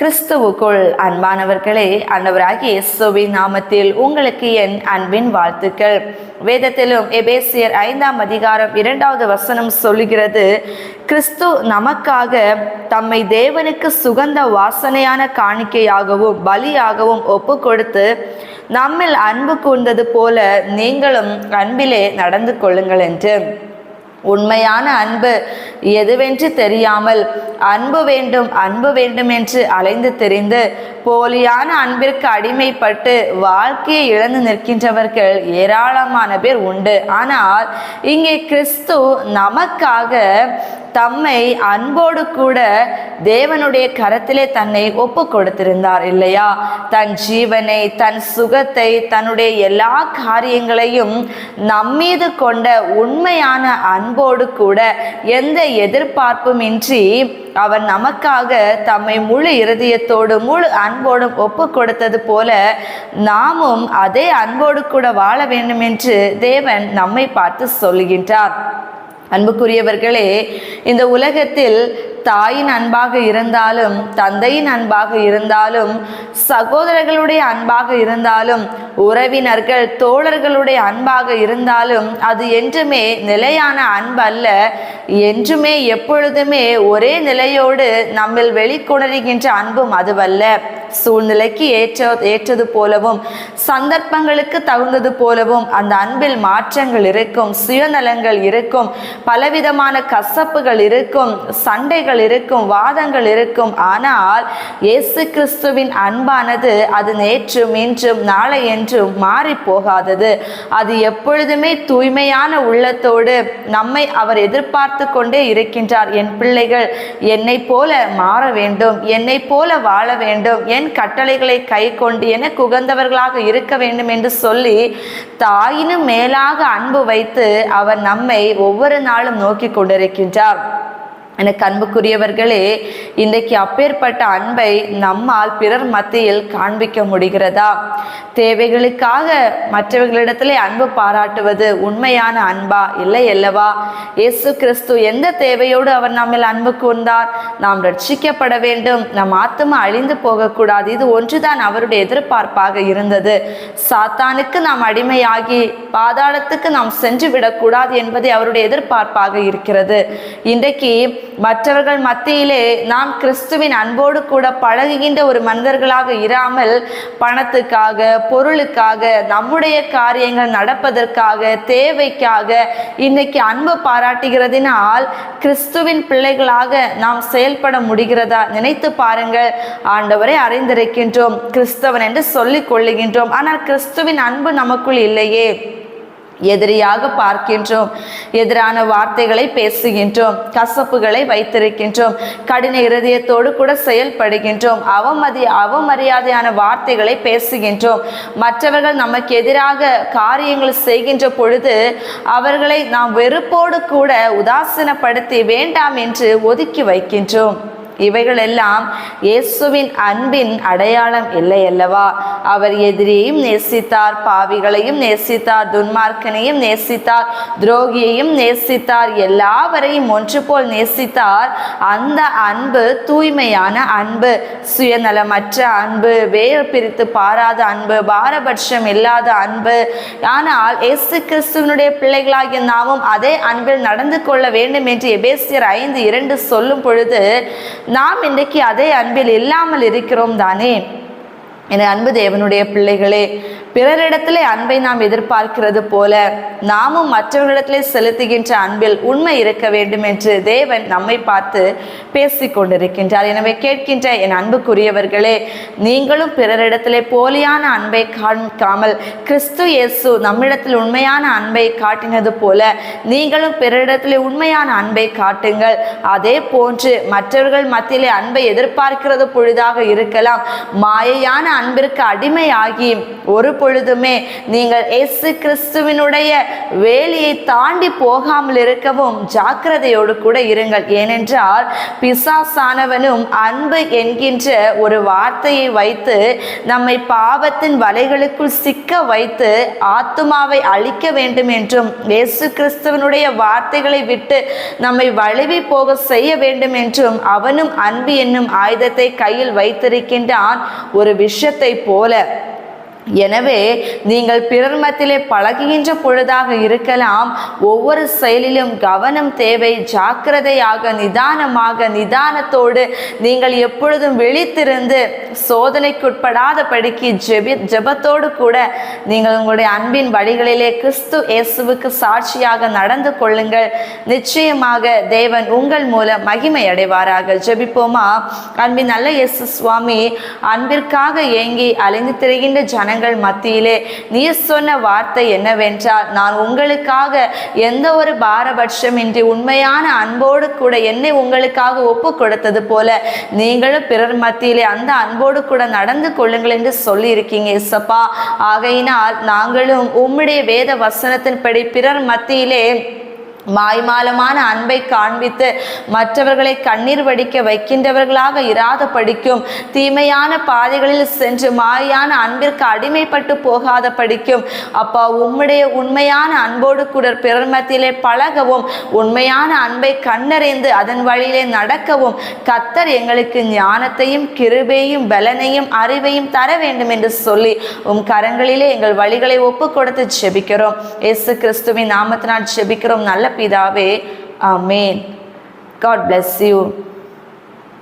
கிறிஸ்துவுக்குள் அன்பானவர்களே அன்னவராகிய இயேசுவின் நாமத்தில் உங்களுக்கு என் அன்பின் வாழ்த்துக்கள். வேதத்திலும் எபேசியர் ஐந்தாம் அதிகாரம் இரண்டாவது வசனம் சொல்லுகிறது கிறிஸ்து நமக்காக தம்மை தேவனுக்கு சுகந்த வாசனையான காணிக்கையாகவும் பலியாகவும் ஒப்பு கொடுத்து நம்மில் அன்பு கூர்ந்தது போல நீங்களும் அன்பிலே நடந்து கொள்ளுங்கள் என்று. உண்மையான அன்பு எதுவென்று தெரியாமல் அன்பு வேண்டும் அன்பு வேண்டும் என்று அலைந்து தெரிந்து போலியான அன்பிற்கு அடிமைப்பட்டு வாழ்க்கையை இழந்து நிற்கின்றவர்கள் ஏராளமான பேர் உண்டு. ஆனால் இங்கே கிறிஸ்து நமக்காக தம்மை அன்போடு கூட தேவனுடைய கரத்திலே தன்னை ஒப்பு கொடுத்திருந்தார் இல்லையா? தன் ஜீவனை தன் சுகத்தை தன்னுடைய எல்லா காரியங்களையும் நம்மீது கொண்ட உண்மையான அன்போடு கூட எந்த எதிர்பார்ப்புமின்றி அவர் நமக்காக தம்மை முழு இருதயத்தோடு முழு அன்போடும் ஒப்பு கொடுத்தது போல நாமும் அதே அன்போடு கூட வாழ வேண்டும் என்று தேவன் நம்மை பார்த்து சொல்லுகின்றார். அன்புக்குரியவர்களே இந்த உலகத்தில் தாயின் அன்பாக இருந்தாலும் தந்தையின் அன்பாக இருந்தாலும் சகோதரர்களுடைய அன்பாக இருந்தாலும் உறவினர்கள் தோழர்களுடைய அன்பாக இருந்தாலும் அது என்றுமே நிலையான அன்பு அல்ல என்றுமே எப்பொழுதுமே ஒரே நிலையோடு நம்மில் வெளிக்கொணர்கின்ற அன்பும் அதுவல்ல. சூழ்நிலைக்கு ஏற்ற ஏற்றது போலவும் சந்தர்ப்பங்களுக்கு தகுந்தது போலவும் அந்த அன்பில் மாற்றங்கள் இருக்கும் சுயநலங்கள் இருக்கும் பலவிதமான கசப்புகள் இருக்கும் சண்டைகள் இருக்கும் வாதங்கள் இருக்கும். ஆனால் இயேசு கிறிஸ்துவின் அன்பானது அது நேற்றும் இன்றும் நாளை என்றும் மாறி போகாதது அது எப்பொழுதுமே தூய்மையான உள்ளத்தோடு நம்மை அவர் எதிர்பார்த்து கொண்டே இருக்கின்றார். என் பிள்ளைகள் என்னை போல மாற வேண்டும் என்னை போல வாழ வேண்டும் என் கட்டளைகளை கை கொண்டு என குகந்தவர்களாக இருக்க வேண்டும் என்று சொல்லி தாயினும் மேலாக அன்பு வைத்து அவர் நம்மை ஒவ்வொரு நாளும் நோக்கி கொண்டிருக்கின்றார். எனக்கு அன்புக்குரியவர்களே இன்றைக்கு அப்பேற்பட்ட அன்பை நம்மால் பிறர் மத்தியில் காண்பிக்க முடிகிறதா? தேவைகளுக்காக மற்றவர்களிடத்திலே அன்பு பாராட்டுவது உண்மையான அன்பா? இல்லை அல்லவா? இயேசு கிறிஸ்து எந்த தேவையோடு அவர் நம்மில் அன்பு கூர்ந்தார்? நாம் ரட்சிக்கப்பட வேண்டும். நம் ஆத்மா அழிந்து போகக்கூடாது. இது ஒன்றுதான் அவருடைய எதிர்பார்ப்பாக இருந்தது. சாத்தானுக்கு நாம் அடிமையாகி பாதாளத்துக்கு நாம் சென்று விடக்கூடாது என்பதே அவருடைய எதிர்பார்ப்பாக இருக்கிறது. இன்றைக்கு மற்றவர்கள் மத்தியிலே நாம் கிறிஸ்துவின் அன்போடு கூட பழகுகின்ற ஒரு மனிதர்களாக இராமல் பணத்துக்காக பொருளுக்காக நம்முடைய காரியங்கள் நடப்பதற்காக தேவைக்காக இன்னைக்கு அன்பு பாராட்டுகிறதினால் கிறிஸ்துவின் பிள்ளைகளாக நாம் செயல்பட முடிகிறதா நினைத்து பாருங்கள். ஆண்டவரை அறிந்திருக்கின்றோம் கிறிஸ்தவன் என்று சொல்லிக் கொள்ளுகின்றோம். ஆனால் கிறிஸ்துவின் அன்பு நமக்குள் இல்லையே. எதிரியாக பார்க்கின்றோம். எதிரான வார்த்தைகளை பேசுகின்றோம். கசப்புகளை வைத்திருக்கின்றோம். கடின இருதயத்தோடு கூட செயல்படுகின்றோம். அவமதி அவமரியாதையான வார்த்தைகளை பேசுகின்றோம். மற்றவர்கள் நமக்கு எதிராக காரியங்கள் செய்கின்ற பொழுது அவர்களை நாம் வெறுப்போடு கூட உதாசீனப்படுத்தி வேண்டாம் என்று ஒதுக்கி வைக்கின்றோம். இவைகளெல்லாம் இயேசுவின் அன்பின் அடையாளம் இல்லை அல்லவா அவர் எதிரியையும் நேசித்தார் பாவிகளையும் நேசித்தார் துன்மார்க்கனையும் நேசித்தார் துரோகியையும் நேசித்தார் எல்லாவரையும் ஒன்று போல் நேசித்தார். அந்த அன்பு தூய்மையான அன்பு சுயநலமற்ற அன்பு வேறு பிரித்து பாராத அன்பு பாரபட்சம் இல்லாத அன்பு. ஆனால் இயேசு கிறிஸ்துவனுடைய பிள்ளைகளாகிய நாமும் அதே அன்பில் நடந்து கொள்ள வேண்டும் என்று எபேசியர் ஐந்து இரண்டு சொல்லும் பொழுது நாம் இன்றைக்கு அதே அன்பில் இல்லாமல் இருக்கிறோம் தானே? என அன்பு தேவனுடைய பிள்ளைகளே பிறரிடத்திலே அன்பை நாம் எதிர்பார்க்கிறது போல நாமும் மற்றவர்களிடத்திலே செலுத்துகின்ற அன்பில் உண்மை இருக்க வேண்டும் என்று தேவன் நம்மை பார்த்து பேசி கொண்டிருக்கின்றார். எனவே கேட்கின்ற என் அன்புக்குரியவர்களே நீங்களும் பிறரிடத்திலே போலியான அன்பை காண்காமல் கிறிஸ்து இயேசு நம்மிடத்தில் உண்மையான அன்பை காட்டினது போல நீங்களும் பிறரிடத்திலே உண்மையான அன்பை காட்டுங்கள். அதே போன்று மற்றவர்கள் மத்தியிலே அன்பை எதிர்பார்க்கிறது பொழுதாக இருக்கலாம். மாயையான அன்பிற்கு அடிமையாகி ஒரு பொழுதுமே நீங்கள் இயேசு கிறிஸ்துவினுடைய வேலியை தாண்டி போகாமல் இருக்கவும் ஜாக்கிரதையோடு கூட இருங்கள். ஏனென்றால் பிசாசானவனும் அன்பு என்கின்ற ஒரு வார்த்தையை வைத்து நம்மை பாவத்தின் வலைகளுக்குள் சிக்க வைத்து ஆத்துமாவை அழிக்க வேண்டும் என்றும் இயேசு கிறிஸ்துவனுடைய வார்த்தைகளை விட்டு நம்மை வழுவி போக செய்ய வேண்டும் என்றும் அவனும் அன்பு என்னும் ஆயுதத்தை கையில் வைத்திருக்கின்றான். ஒரு விஷயம் விஷத்தை போல எனவே நீங்கள் பிறர் மத்தியிலே பழகுகின்ற பொழுதாக இருக்கலாம். ஒவ்வொரு செயலிலும் கவனம் தேவை ஜாக்கிரதையாக நிதானமாக நிதானத்தோடு நீங்கள் எப்பொழுதும் விழித்திருந்து சோதனைக்குட்படாத படிக்கு ஜெபி ஜெபத்தோடு கூட நீங்கள் உங்களுடைய அன்பின் வழிகளிலே கிறிஸ்து இயேசுவுக்கு சாட்சியாக நடந்து கொள்ளுங்கள். நிச்சயமாக தேவன் உங்கள் மூலம் மகிமை அடைவாராக. ஜெபிப்போமா? அன்பின் நல்ல இயேசு சுவாமி அன்பிற்காக ஏங்கி அலைந்து திரிகின்ற ஜனங்கள் மத்தியிலே நீர் சொன்ன வார்த்தை என்னவென்றால் நான் உங்களுக்காக எந்த ஒரு பாரபட்சமின்றி உண்மையான அன்போடு கூட என்னை உங்களுக்காக ஒப்பு கொடுத்தது போல நீங்களும் பிறர் மத்தியிலே அந்த அன்போடு கூட நடந்து கொள்ளுங்கள் என்று சொல்லி இருக்கீங்க இசப்பா. ஆகையினால் நாங்களும் உம்முடைய வேத வசனத்தின்படி பிறர் மத்தியிலே மாய்மாலமான அன்பை காண்பித்து மற்றவர்களை கண்ணீர் வடிக்க வைக்கின்றவர்களாக இராத படிக்கும் தீமையான பாதைகளில் சென்று மாயான அன்பிற்கு அடிமைப்பட்டு போகாத படிக்கும் அப்பா உம்முடைய உண்மையான அன்போடு கூட பிறர் மத்தியிலே பழகவும் உண்மையான அன்பை கண்டறிந்து அதன் வழியிலே நடக்கவும் கத்தர் எங்களுக்கு ஞானத்தையும் கிருபையும் பலனையும் அறிவையும் தர வேண்டும் என்று சொல்லி உம் கரங்களிலே எங்கள் வழிகளை ஒப்பு கொடுத்து ஜெபிக்கிறோம். இயேசு கிறிஸ்துவின் நாமத்தினால் ஜெபிக்கிறோம். நல்ல பிதாவே ஆமேன். God bless you